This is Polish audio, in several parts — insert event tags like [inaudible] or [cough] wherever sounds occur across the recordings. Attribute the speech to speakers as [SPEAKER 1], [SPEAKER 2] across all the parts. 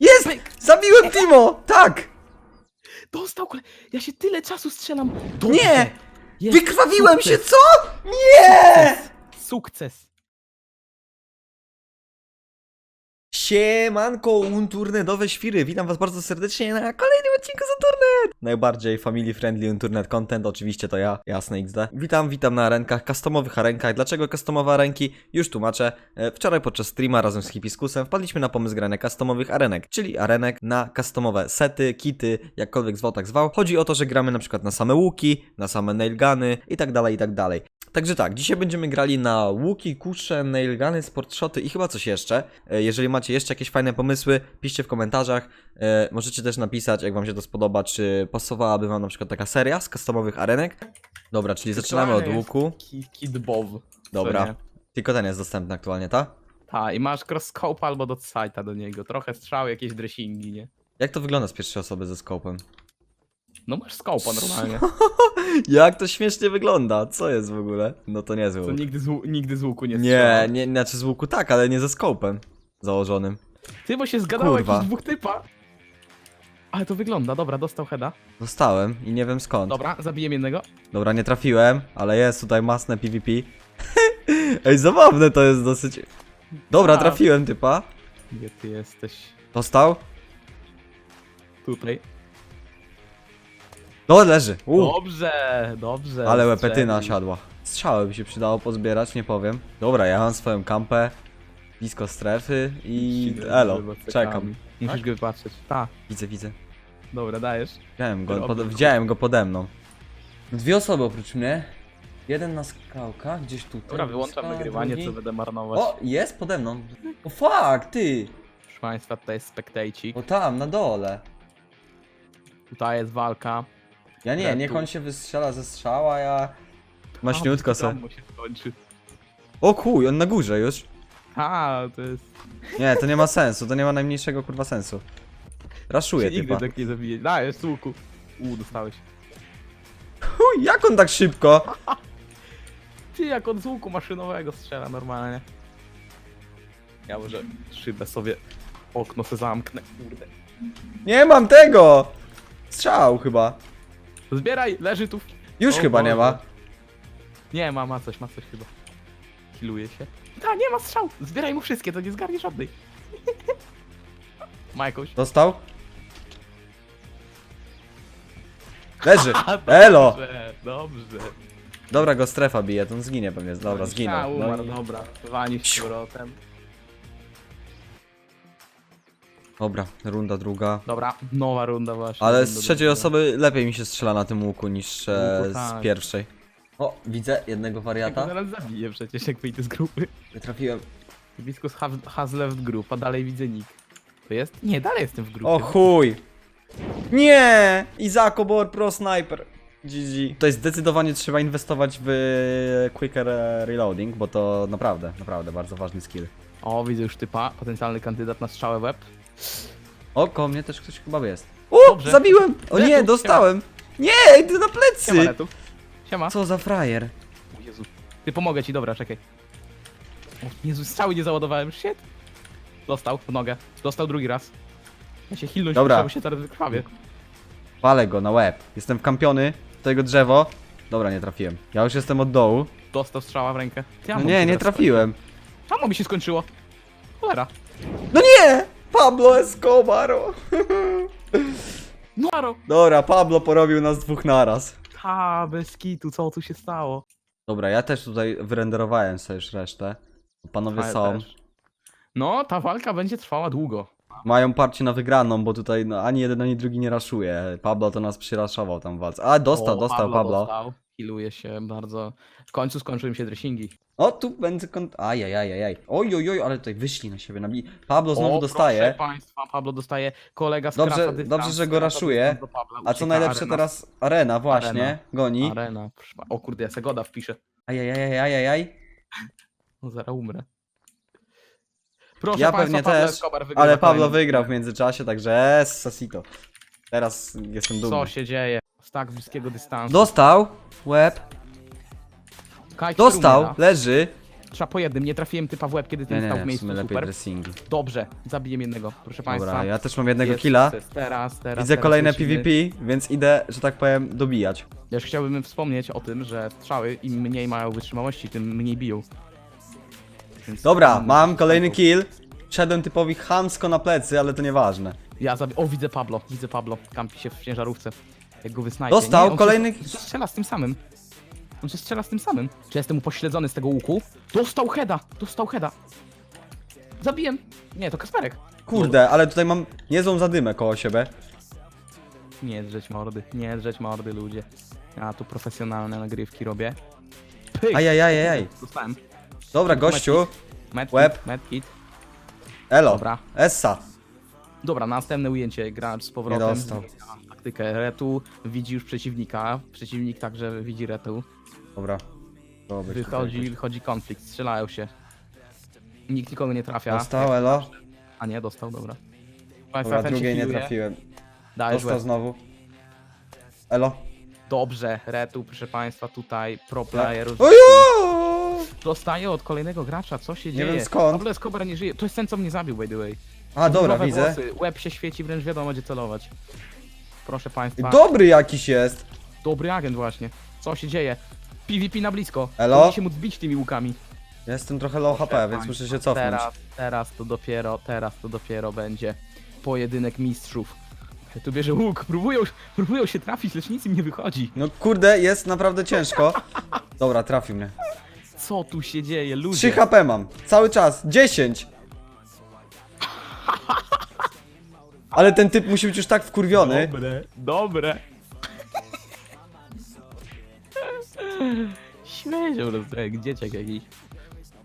[SPEAKER 1] Jest!
[SPEAKER 2] Pyk.
[SPEAKER 1] Zabiłem Timo! Tak!
[SPEAKER 2] Dostał kole... Ja się tyle czasu strzelam. Dobrze.
[SPEAKER 1] Nie!
[SPEAKER 2] Jest.
[SPEAKER 1] Wykrwawiłem się,
[SPEAKER 2] Sukces.
[SPEAKER 1] co? Nie!
[SPEAKER 2] Sukces.
[SPEAKER 1] Siemanko, unturnedowe świry, witam was bardzo serdecznie na kolejnym odcinku z Unturnet! Najbardziej family friendly Unturnet content, oczywiście to ja, jasne XD. Witam, witam na arenkach, customowych arenkach. Dlaczego customowe arenki? Już tłumaczę. E, Wczoraj podczas streama razem z Hipiskusem wpadliśmy na pomysł grania customowych arenek, czyli arenek na customowe sety, kity, jakkolwiek zwał tak zwał. Chodzi o to, że gramy na przykład na same łuki, na same nailguny i tak dalej, i tak dalej. Także tak, dzisiaj będziemy grali na łuki, kusze, nailguny, sportshoty i chyba coś jeszcze. E, Jeżeli macie jeszcze jakieś fajne pomysły, piszcie w komentarzach. E, Możecie też napisać, jak wam się to spodoba, czy pasowałaby wam na przykład taka seria z customowych arenek. Dobra, czyli zaczynamy od łuku.
[SPEAKER 2] Ki- Kid Bow.
[SPEAKER 1] Dobra. Tylko ten jest dostępny aktualnie, tak?
[SPEAKER 2] Tak, i masz cross-scope albo do sighta do niego. Trochę strzał, jakieś dressingi, nie?
[SPEAKER 1] Jak to wygląda z pierwszej osoby ze skopem?
[SPEAKER 2] No masz scope'a normalnie. [laughs]
[SPEAKER 1] Jak to śmiesznie wygląda? Co jest w ogóle? No to nie
[SPEAKER 2] To
[SPEAKER 1] łuk.
[SPEAKER 2] nigdy z, łu- nigdy z łuku nie
[SPEAKER 1] Nie, nie, znaczy z łuku tak, ale nie ze skopem założonym.
[SPEAKER 2] Ty, bo się zgadało
[SPEAKER 1] Kurwa.
[SPEAKER 2] jakichś dwóch typa. Ale to wygląda, dobra, dostał heada.
[SPEAKER 1] Dostałem i nie wiem skąd.
[SPEAKER 2] Dobra, zabiję jednego.
[SPEAKER 1] Dobra, nie trafiłem, ale jest tutaj masne PvP. [laughs] Ej, zabawne to jest dosyć. Dobra,
[SPEAKER 2] Tak.
[SPEAKER 1] trafiłem typa.
[SPEAKER 2] Gdzie ty jesteś?
[SPEAKER 1] Dostał?
[SPEAKER 2] Tutaj.
[SPEAKER 1] No, leży. U,
[SPEAKER 2] Dobrze, dobrze.
[SPEAKER 1] ale łepetyna
[SPEAKER 2] strzelił.
[SPEAKER 1] siadła. Strzały by się przydało pozbierać, nie powiem. Dobra, ja mam swoją kampę. Blisko strefy i elo,
[SPEAKER 2] z
[SPEAKER 1] czekam.
[SPEAKER 2] Musisz
[SPEAKER 1] Tak?
[SPEAKER 2] go wypatrzeć. Tak,
[SPEAKER 1] Widzę, widzę.
[SPEAKER 2] dobra, dajesz.
[SPEAKER 1] Widziałem go, pod, widziałem go pode mną. Dwie osoby oprócz mnie. Jeden na skałkach, gdzieś tutaj.
[SPEAKER 2] Dobra, wyłączam
[SPEAKER 1] blisko,
[SPEAKER 2] nagrywanie,
[SPEAKER 1] drugi-
[SPEAKER 2] co będę marnować.
[SPEAKER 1] O, jest pode mną. O fuck, ty!
[SPEAKER 2] Proszę Państwa, tutaj jest spektajcik.
[SPEAKER 1] O tam, na dole.
[SPEAKER 2] Tutaj jest walka.
[SPEAKER 1] Ja nie, niech on się wystrzela ze strzała, ja... Maśniutko
[SPEAKER 2] A,
[SPEAKER 1] se.
[SPEAKER 2] mu się skończy.
[SPEAKER 1] O kuj, on na górze już.
[SPEAKER 2] A, to jest...
[SPEAKER 1] Nie, to nie ma sensu, to nie ma najmniejszego kurwa sensu. Raszuję
[SPEAKER 2] Się nigdy
[SPEAKER 1] typa.
[SPEAKER 2] tak nie zabije. Dajesz, z łuku. U, dostałeś.
[SPEAKER 1] Chuj, jak on tak szybko?
[SPEAKER 2] Ty, jak on z łuku maszynowego strzela normalnie. Ja może szybę sobie, okno se zamknę, kurde.
[SPEAKER 1] Nie mam tego! Strzał chyba.
[SPEAKER 2] Zbieraj, leży tu.
[SPEAKER 1] Już
[SPEAKER 2] O
[SPEAKER 1] chyba nie
[SPEAKER 2] Boże.
[SPEAKER 1] ma.
[SPEAKER 2] Nie, ma, ma coś, ma coś chyba. Kiluje się. Ta, nie ma strzał. Zbieraj mu wszystkie, to nie zgarnie żadnej. ma jakąś?
[SPEAKER 1] Dostał? [laughs] Leży.
[SPEAKER 2] A,
[SPEAKER 1] Elo!
[SPEAKER 2] Dobrze, dobrze.
[SPEAKER 1] Dobra, go strefa bije, to on zginie pewnie. Dobra, zginął.
[SPEAKER 2] umarł,
[SPEAKER 1] No i...
[SPEAKER 2] dobra. Wani z powrotem.
[SPEAKER 1] Dobra, runda druga.
[SPEAKER 2] Dobra, nowa runda właśnie.
[SPEAKER 1] Ale
[SPEAKER 2] Runda
[SPEAKER 1] z trzeciej
[SPEAKER 2] druga.
[SPEAKER 1] osoby lepiej mi się strzela na tym łuku niż e,
[SPEAKER 2] Łuku,
[SPEAKER 1] z
[SPEAKER 2] tak.
[SPEAKER 1] pierwszej. O, widzę jednego
[SPEAKER 2] Ja go
[SPEAKER 1] wariata.
[SPEAKER 2] zaraz zabiję przecież, jak wyjdę z grupy.
[SPEAKER 1] Nie trafiłem.
[SPEAKER 2] Hibiscus has, has left group, a dalej widzę nick. To jest? Nie, dalej jestem w grupie.
[SPEAKER 1] O chuj! Nie! Izako Bor Pro Sniper. GG. To jest zdecydowanie trzeba inwestować w quicker e, reloading, bo to naprawdę, naprawdę bardzo ważny skill.
[SPEAKER 2] O, widzę już typa, potencjalny kandydat na strzałę web.
[SPEAKER 1] O, koło mnie też ktoś chyba jest. O,
[SPEAKER 2] Dobrze.
[SPEAKER 1] zabiłem! O nie,
[SPEAKER 2] Letu,
[SPEAKER 1] dostałem! Nie, ty na
[SPEAKER 2] Siema,
[SPEAKER 1] plecy!
[SPEAKER 2] Letu. Siema.
[SPEAKER 1] Co za frajer?
[SPEAKER 2] O Jezu. Ty pomogę ci, dobra, czekaj. O Jezu, strzały nie załadowałem, shit. Dostał w nogę. Dostał drugi raz. Ja się hilnąć
[SPEAKER 1] Dobra.
[SPEAKER 2] muszę, bo się teraz wykrwawię.
[SPEAKER 1] Palę go na łeb. Jestem wkampiony w tego drzewo. Dobra, nie trafiłem. Ja już jestem od dołu.
[SPEAKER 2] Dostał strzała w rękę. Ty,
[SPEAKER 1] No nie, nie
[SPEAKER 2] teraz
[SPEAKER 1] trafiłem.
[SPEAKER 2] skończy. Ammo mi się skończyło. Cholera.
[SPEAKER 1] No nie! Pablo Escobar! [laughs]
[SPEAKER 2] No aro.
[SPEAKER 1] Dobra, Pablo porobił nas dwóch naraz.
[SPEAKER 2] Ta, bez kitu, co tu się stało?
[SPEAKER 1] Dobra, ja też tutaj wyrenderowałem sobie już resztę. Panowie
[SPEAKER 2] Ale
[SPEAKER 1] są.
[SPEAKER 2] też. No, ta walka będzie trwała długo.
[SPEAKER 1] Mają parcie na wygraną, bo tutaj no, ani jeden, ani drugi nie raszuje. Pablo to nas przyraszował tam w walce. A, dostał,
[SPEAKER 2] O,
[SPEAKER 1] dostał Pablo.
[SPEAKER 2] Dostał. Healuje się bardzo. W końcu skończyły mi się dressingi.
[SPEAKER 1] O, tu będzie kont... Ajajajajaj. Oj, oj, oj, ale tutaj wyszli na siebie. Nabi... Pablo znowu dostaje.
[SPEAKER 2] Proszę państwa, Pablo dostaje kolega z
[SPEAKER 1] Dobrze- dobrze, że go raszuje. A co najlepsze teraz arena właśnie
[SPEAKER 2] Arena.
[SPEAKER 1] goni.
[SPEAKER 2] Arena, proszę pa- O kurde, ja se goda wpiszę.
[SPEAKER 1] Ajajajajajaj.
[SPEAKER 2] No, zaraz umrę. Proszę
[SPEAKER 1] Ja
[SPEAKER 2] państwa,
[SPEAKER 1] pewnie
[SPEAKER 2] Pablo
[SPEAKER 1] też,
[SPEAKER 2] Escobar wygrywa
[SPEAKER 1] Ale Pablo wygrał w międzyczasie, także es, Sasito. Teraz jestem dumny.
[SPEAKER 2] Co się dzieje? Z tak bliskiego dystansu.
[SPEAKER 1] Dostał łeb.
[SPEAKER 2] Kaj
[SPEAKER 1] Dostał,
[SPEAKER 2] umiera.
[SPEAKER 1] leży.
[SPEAKER 2] Trzeba po jednym, nie trafiłem typa w łeb, kiedy ten
[SPEAKER 1] nie,
[SPEAKER 2] stał
[SPEAKER 1] nie,
[SPEAKER 2] w miejscu,
[SPEAKER 1] sumie lepiej
[SPEAKER 2] super.
[SPEAKER 1] dressingi.
[SPEAKER 2] Dobrze, zabiję jednego, proszę państwa.
[SPEAKER 1] Dobra, ja też mam jednego
[SPEAKER 2] Jest
[SPEAKER 1] killa.
[SPEAKER 2] sukces. Teraz, teraz.
[SPEAKER 1] Widzę
[SPEAKER 2] teraz
[SPEAKER 1] kolejne
[SPEAKER 2] lecimy.
[SPEAKER 1] PvP, więc idę, że tak powiem, dobijać.
[SPEAKER 2] Ja już chciałbym wspomnieć o tym, że strzały im mniej mają wytrzymałości, tym mniej biją. Więc
[SPEAKER 1] Dobra, mam kolejny kill. Szedłem typowi chamsko na plecy, ale to nieważne.
[SPEAKER 2] Ja zabi... O, widzę Pablo, widzę Pablo. Kampi się w ciężarówce. Jak go wysnajpie.
[SPEAKER 1] Dostał
[SPEAKER 2] on
[SPEAKER 1] kolejny-
[SPEAKER 2] Się, strzela z tym samym. On się strzela z tym samym. Czy jestem upośledzony z tego łuku? Dostał heada, dostał heada. Zabiłem. Nie, to Kasperek.
[SPEAKER 1] Kurde, ale tutaj mam niezłą zadymę koło siebie.
[SPEAKER 2] Nie drzeć mordy, nie drzeć mordy ludzie. Ja tu profesjonalne nagrywki robię. Pyk!
[SPEAKER 1] Ajajajajaj.
[SPEAKER 2] Dostałem.
[SPEAKER 1] Dobra, gościu.
[SPEAKER 2] Medkit,
[SPEAKER 1] Łeb.
[SPEAKER 2] medkit.
[SPEAKER 1] Elo.
[SPEAKER 2] Dobra.
[SPEAKER 1] Essa.
[SPEAKER 2] Dobra, następne ujęcie. Gracz z powrotem.
[SPEAKER 1] Dostał.
[SPEAKER 2] zmienia Taktykę retu. Widzi już przeciwnika. Przeciwnik także widzi retu.
[SPEAKER 1] Dobra. Dobra.
[SPEAKER 2] Wychodzi, wychodzi konflikt. Strzelają się. Nikt nikogo nie trafia.
[SPEAKER 1] Dostał, elo.
[SPEAKER 2] A nie, dostał, dobra.
[SPEAKER 1] Dobra,
[SPEAKER 2] się
[SPEAKER 1] drugiej nie
[SPEAKER 2] healuje.
[SPEAKER 1] trafiłem.
[SPEAKER 2] Dajesz
[SPEAKER 1] Dostał
[SPEAKER 2] łeb.
[SPEAKER 1] znowu. Elo.
[SPEAKER 2] Dobrze, retu, proszę państwa, tutaj pro player
[SPEAKER 1] Ojo!
[SPEAKER 2] dostaje od kolejnego gracza, co się
[SPEAKER 1] Nie
[SPEAKER 2] dzieje?
[SPEAKER 1] wiem skąd.
[SPEAKER 2] Pablo Escobar nie żyje, to jest ten, co mnie zabił, by the way.
[SPEAKER 1] A, dobra,
[SPEAKER 2] Różowe
[SPEAKER 1] widzę.
[SPEAKER 2] Włosy, łeb się świeci, wręcz wiadomo, gdzie celować. Proszę państwa,
[SPEAKER 1] Dobry jakiś jest.
[SPEAKER 2] dobry agent właśnie. Co się dzieje? PvP na blisko.
[SPEAKER 1] Elo?
[SPEAKER 2] Powinien się móc bić tymi łukami.
[SPEAKER 1] Ja Jestem trochę low HP, więc muszę się cofnąć.
[SPEAKER 2] Teraz, teraz to dopiero, teraz to dopiero będzie pojedynek mistrzów. Tu bierze łuk, próbują, próbują się trafić, lecz nic im nie wychodzi.
[SPEAKER 1] No kurde, jest naprawdę ciężko. [laughs] Dobra, trafił mnie.
[SPEAKER 2] Co tu się dzieje, ludzie?
[SPEAKER 1] 3 HP mam. Cały czas. 10. Ale ten typ musi być już tak wkurwiony.
[SPEAKER 2] Dobre, dobre. Śmieję się po prostu jak dzieciak jakiś.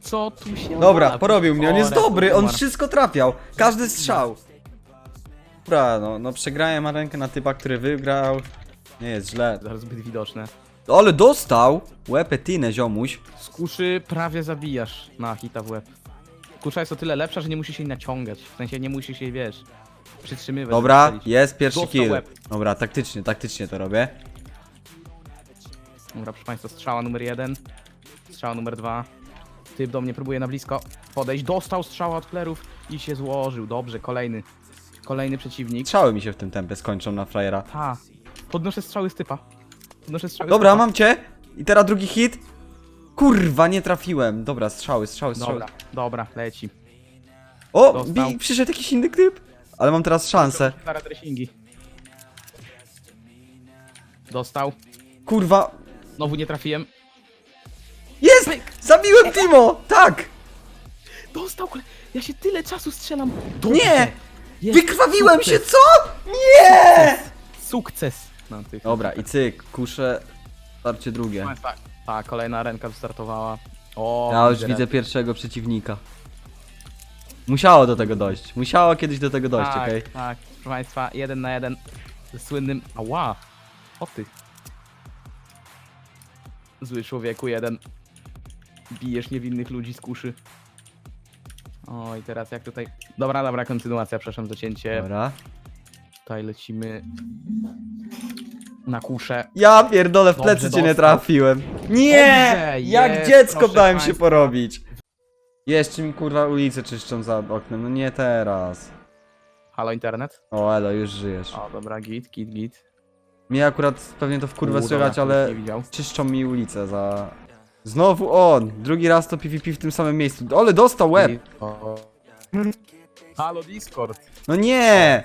[SPEAKER 2] Co tu się
[SPEAKER 1] Dobra, porobił mnie. On jest dobry, on wszystko trafiał. Każdy strzał. Dobra, no, no przegrałem rękę na typa, który wygrał. Nie jest źle.
[SPEAKER 2] Zaraz zbyt widoczne.
[SPEAKER 1] Ale dostał! Łepetinę, ziomuś.
[SPEAKER 2] Z kuszy prawie zabijasz na hita w łeb. Kusza jest o tyle lepsza, że nie musisz jej naciągać. W sensie nie musisz jej, wiesz, przytrzymywać.
[SPEAKER 1] Dobra, jest pierwszy
[SPEAKER 2] Dostał
[SPEAKER 1] kill.
[SPEAKER 2] łeb.
[SPEAKER 1] Dobra, taktycznie, taktycznie to robię.
[SPEAKER 2] Dobra, proszę Państwa, strzała numer jeden. Strzała numer dwa. Typ do mnie próbuje na blisko podejść. Dostał strzała od klerów i się złożył. Dobrze, kolejny. Kolejny przeciwnik.
[SPEAKER 1] Strzały mi się w tym tempie skończą na frajera.
[SPEAKER 2] Ta. Podnoszę strzały z typa. Podnoszę strzały
[SPEAKER 1] Dobra,
[SPEAKER 2] z typa.
[SPEAKER 1] mam cię! I teraz drugi hit. Kurwa, nie trafiłem. Dobra, strzały, strzały, strzały.
[SPEAKER 2] Dobra, dobra, leci.
[SPEAKER 1] O,
[SPEAKER 2] Dostał.
[SPEAKER 1] bi, przyszedł jakiś inny typ. Ale mam teraz szansę.
[SPEAKER 2] Stare dressingi. Dostał.
[SPEAKER 1] Kurwa.
[SPEAKER 2] Znowu nie trafiłem.
[SPEAKER 1] Jest! Zabiłem Timo! Tak!
[SPEAKER 2] Dostał, kole... Ja się tyle czasu strzelam.
[SPEAKER 1] Nie!
[SPEAKER 2] Jest.
[SPEAKER 1] Wykrwawiłem się,
[SPEAKER 2] Sukces.
[SPEAKER 1] co? Nie!
[SPEAKER 2] Sukces. No, tych.
[SPEAKER 1] Dobra, i cyk, kuszę. Starcie drugie.
[SPEAKER 2] Tak, ta kolejna ręka wystartowała. O,
[SPEAKER 1] Ja już widzę pierwszego przeciwnika. Musiało do tego dojść. Musiało kiedyś do tego dojść,
[SPEAKER 2] tak,
[SPEAKER 1] okej?
[SPEAKER 2] Tak, proszę Państwa, jeden na jeden ze słynnym. Ała! O ty. Zły człowieku jeden. Bijesz niewinnych ludzi z kuszy. O i teraz jak tutaj. Dobra, dobra, kontynuacja, przepraszam za cięcie.
[SPEAKER 1] Dobra.
[SPEAKER 2] Tutaj lecimy na kuszę.
[SPEAKER 1] Ja pierdolę, w
[SPEAKER 2] Dobrze,
[SPEAKER 1] plecy cię nie
[SPEAKER 2] dostał.
[SPEAKER 1] trafiłem. Nie!
[SPEAKER 2] Dobrze,
[SPEAKER 1] Jak
[SPEAKER 2] jest,
[SPEAKER 1] dziecko
[SPEAKER 2] proszę
[SPEAKER 1] dałem się
[SPEAKER 2] państwa.
[SPEAKER 1] porobić. Jeszcze mi kurwa ulicę czyszczą za oknem, no nie teraz.
[SPEAKER 2] Halo internet?
[SPEAKER 1] O elo, już żyjesz.
[SPEAKER 2] O, dobra, git, git, git.
[SPEAKER 1] Mnie akurat pewnie to w kurwę
[SPEAKER 2] U,
[SPEAKER 1] słychać, ale
[SPEAKER 2] Nie widział.
[SPEAKER 1] czyszczą mi ulicę za... Znowu on! Drugi raz to PvP w tym samym miejscu. Ale dostał łeb!
[SPEAKER 2] O. Halo Discord.
[SPEAKER 1] No nie!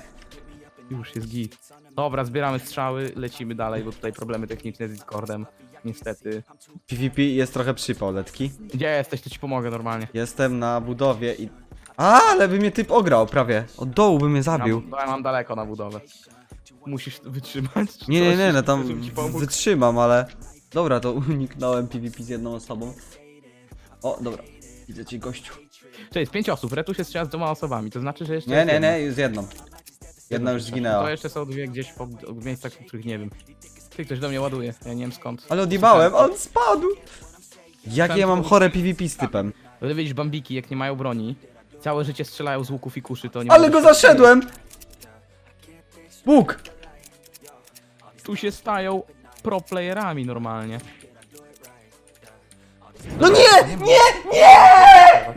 [SPEAKER 2] Już jest git. Dobra, zbieramy strzały, lecimy dalej, bo tutaj problemy techniczne z Discordem. Niestety.
[SPEAKER 1] PvP jest trochę przypał, letki.
[SPEAKER 2] Gdzie jesteś, to ci pomogę normalnie.
[SPEAKER 1] Jestem na budowie i... A, ale by mnie typ ograł prawie. Od dołu by mnie zabił.
[SPEAKER 2] Ja, ja mam daleko na budowę. Musisz wytrzymać. czy
[SPEAKER 1] Nie, nie,
[SPEAKER 2] coś,
[SPEAKER 1] nie, no tam
[SPEAKER 2] ci
[SPEAKER 1] wytrzymam, ale... Dobra, to [laughs] uniknąłem PvP z jedną osobą. O, dobra. Widzę cię gościu.
[SPEAKER 2] Cześć, jest pięć osób, Retu się strzela z dwoma osobami, to znaczy, że jeszcze
[SPEAKER 1] Nie,
[SPEAKER 2] jest
[SPEAKER 1] nie,
[SPEAKER 2] jedna.
[SPEAKER 1] nie, z jedną. Jedna już
[SPEAKER 2] To
[SPEAKER 1] zginęła.
[SPEAKER 2] jeszcze są dwie gdzieś po, w miejscach, w których nie wiem. Ty, ktoś do mnie ładuje, ja nie wiem skąd.
[SPEAKER 1] Ale odjebałem, on spadł! Jakie ja mam chore PvP z typem.
[SPEAKER 2] Ale widzisz, bambiki, jak nie mają broni, całe życie strzelają z łuków i kuszy, to nie
[SPEAKER 1] Ale go
[SPEAKER 2] się-
[SPEAKER 1] zaszedłem! Bóg!
[SPEAKER 2] Tu się stają pro playerami normalnie.
[SPEAKER 1] No nie! Nie! Nie!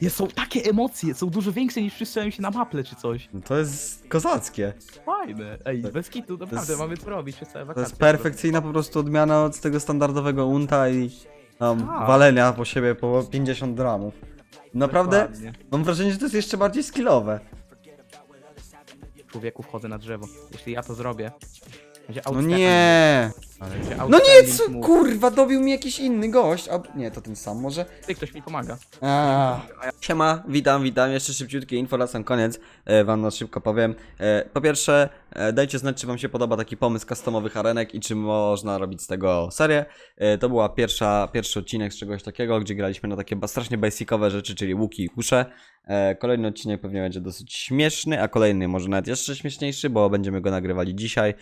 [SPEAKER 2] Jest, są takie emocje, są dużo większe niż przysłałem się na maple czy coś.
[SPEAKER 1] No to jest kozackie.
[SPEAKER 2] Fajne. Ej,
[SPEAKER 1] Tak.
[SPEAKER 2] bez kitu, naprawdę,
[SPEAKER 1] jest-
[SPEAKER 2] mamy co robić przez całe
[SPEAKER 1] To
[SPEAKER 2] wakacje.
[SPEAKER 1] jest perfekcyjna po prostu odmiana od tego standardowego unta i tam
[SPEAKER 2] Tak.
[SPEAKER 1] walenia po siebie po 50 gramów. Naprawdę
[SPEAKER 2] Dokładnie.
[SPEAKER 1] mam wrażenie, że to jest jeszcze bardziej skillowe.
[SPEAKER 2] Człowieku wchodzę na drzewo. Jeśli ja to zrobię, będzie
[SPEAKER 1] No
[SPEAKER 2] outstanding.
[SPEAKER 1] nie!
[SPEAKER 2] Będzie
[SPEAKER 1] No nie,
[SPEAKER 2] outstanding
[SPEAKER 1] co?
[SPEAKER 2] move.
[SPEAKER 1] Kurwa, dobił mi jakiś inny gość. A nie, to ten sam może.
[SPEAKER 2] Ty, ktoś mi pomaga.
[SPEAKER 1] Siema, witam, witam. Jeszcze szybciutkie info na sam koniec. E, wam na szybko powiem. E, po pierwsze, e, dajcie znać, czy wam się podoba taki pomysł customowych arenek i czy można robić z tego serię. E, to była pierwsza, pierwszy odcinek z czegoś takiego, gdzie graliśmy na takie ba- strasznie basicowe rzeczy, czyli łuki i kusze. E, kolejny odcinek pewnie będzie dosyć śmieszny, a kolejny może nawet jeszcze śmieszniejszy, bo będziemy go nagrywali dzisiaj.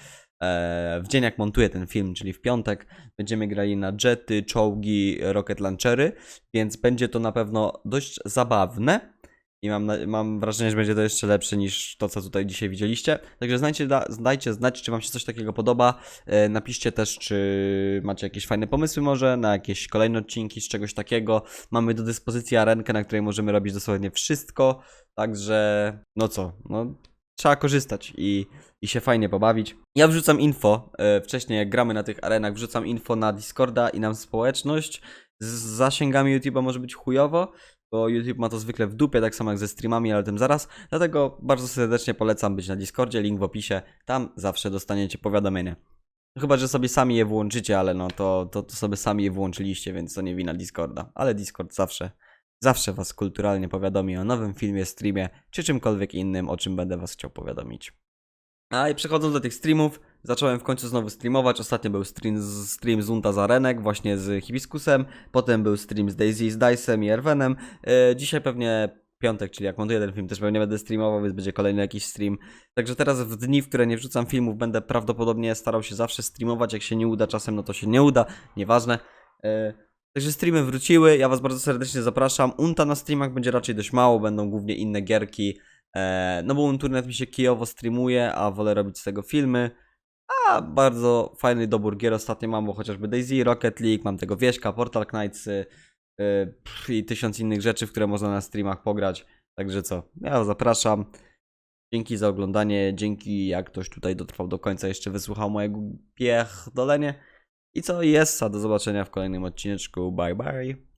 [SPEAKER 1] E, w dzień jak montuję ten film, czyli w piątek, będziemy grali na jety, czołgi, rocket launchery, więc będzie to na pewno dość zabawne. I mam, mam wrażenie, że będzie to jeszcze lepsze niż to, co tutaj dzisiaj widzieliście. Także znajcie, da, dajcie znać, czy Wam się coś takiego podoba. E, napiszcie też, czy macie jakieś fajne pomysły może na jakieś kolejne odcinki z czegoś takiego. Mamy do dyspozycji arenkę, na której możemy robić dosłownie wszystko. Także, no co, no trzeba korzystać i, i się fajnie pobawić. Ja wrzucam info, e, wcześniej jak gramy na tych arenach, wrzucam info na Discorda i na społeczność. Z zasięgami YouTube'a może być chujowo, bo YouTube ma to zwykle w dupie, tak samo jak ze streamami, ale o tym zaraz. Dlatego bardzo serdecznie polecam być na Discordzie, link w opisie, tam zawsze dostaniecie powiadomienie. Chyba, że sobie sami je włączycie, ale no to, to, to sobie sami je włączyliście, więc to nie wina Discorda. Ale Discord zawsze, zawsze was kulturalnie powiadomi o nowym filmie, streamie, czy czymkolwiek innym, o czym będę was chciał powiadomić. A i przechodząc do tych streamów, zacząłem w końcu znowu streamować. Ostatnio był stream z, stream z Unta Zarenek, właśnie z Hibiskusem. Potem był stream z Daisy, z Dice'em i Erwenem. E, dzisiaj pewnie piątek, czyli jak montuję ten film, też pewnie będę streamował, więc będzie kolejny jakiś stream. Także teraz w dni, w które nie wrzucam filmów, będę prawdopodobnie starał się zawsze streamować. Jak się nie uda czasem, no to się nie uda, nieważne. E, Także streamy wróciły, ja was bardzo serdecznie zapraszam. Unta na streamach będzie raczej dość mało, będą głównie inne gierki. E, no bo internet mi się kijowo streamuje, a wolę robić z tego filmy. A bardzo fajny dobór gier ostatnio mam, bo chociażby Daisy, Rocket League, mam tego Wieśka, Portal Knights y, y, i tysiąc innych rzeczy, w które można na streamach pograć. Także co, ja zapraszam. Dzięki za oglądanie, dzięki jak ktoś tutaj dotrwał do końca, jeszcze wysłuchał mojego piechdolenie. I co, jest, a do zobaczenia w kolejnym odcineczku, bye bye.